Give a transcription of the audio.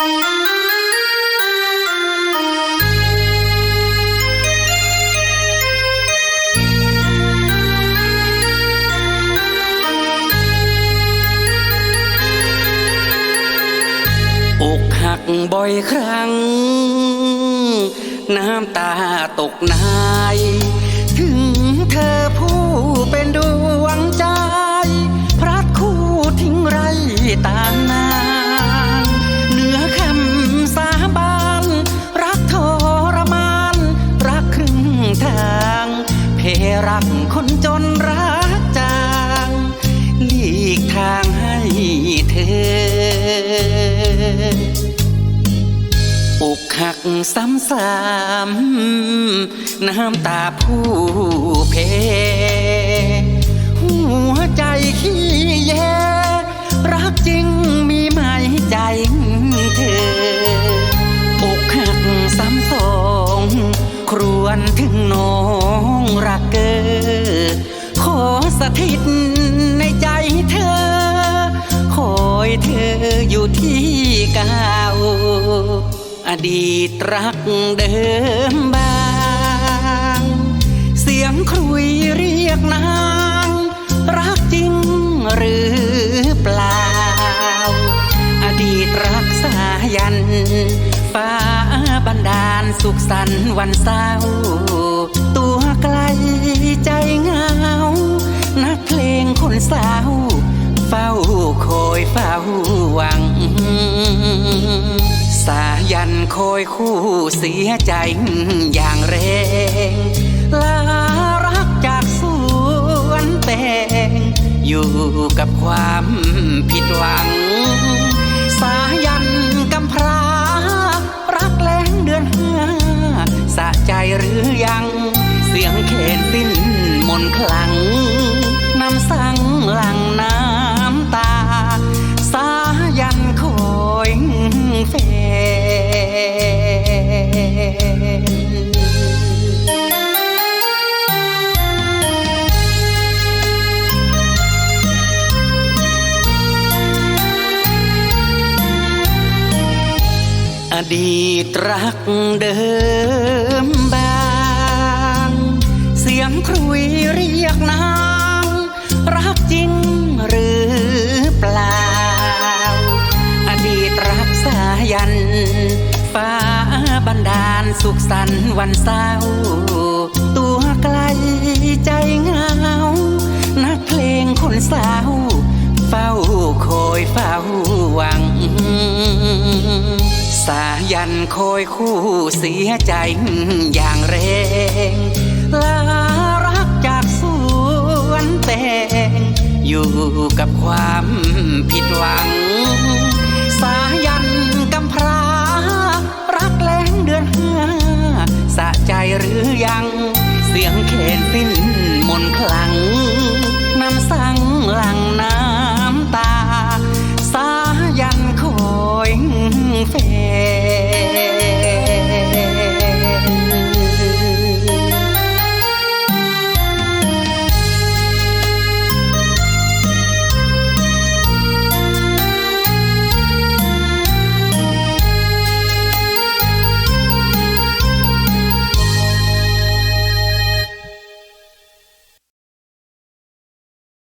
อกหักบ่อยครั้ง น้ำตาตกนถึง รักคนจนรักจางหลีกทางให้เธออกหักซ้ำๆน้ำตาผู้เพ หัวใจขี้แยรักจริงมีไหมใจเธอ อกหักซ้ำสอง ครวนถึงน้อง รักเกอขอสถิตในใจเธอ คอยเธออยู่ที่เก่าอดีตรักเดิมบาง เสียงครุยเรียกนาง รักจริงหรือเปล่า อดีตรักสายัน ฟ้าบันดาลสุขสันต์วันเศร้า เฝ้าหวัง สายันคอยคู่เสียใจอย่างแรงลารักจากสวนแตงอยู่กับความ ดีตรักเดิมบาง เสียงครุยเรียกนาง รักจริงหรือเปล่า อดีตรักสายัน ฟ้าบันดาลสุขสันต์วันเศร้า ตัวไกลใจเหงา นักเพลงคนเศร้าเฝ้าคอยเฝ้าหวัง สายันคอยคู่เสียใจอย่างแรงลารักจากสวนแตงอยู่กับความผิดหวัง สายันกำพรารักแรงเดือนห้าสะใจหรือยัง เสียงเขนสิ้นมนคลัง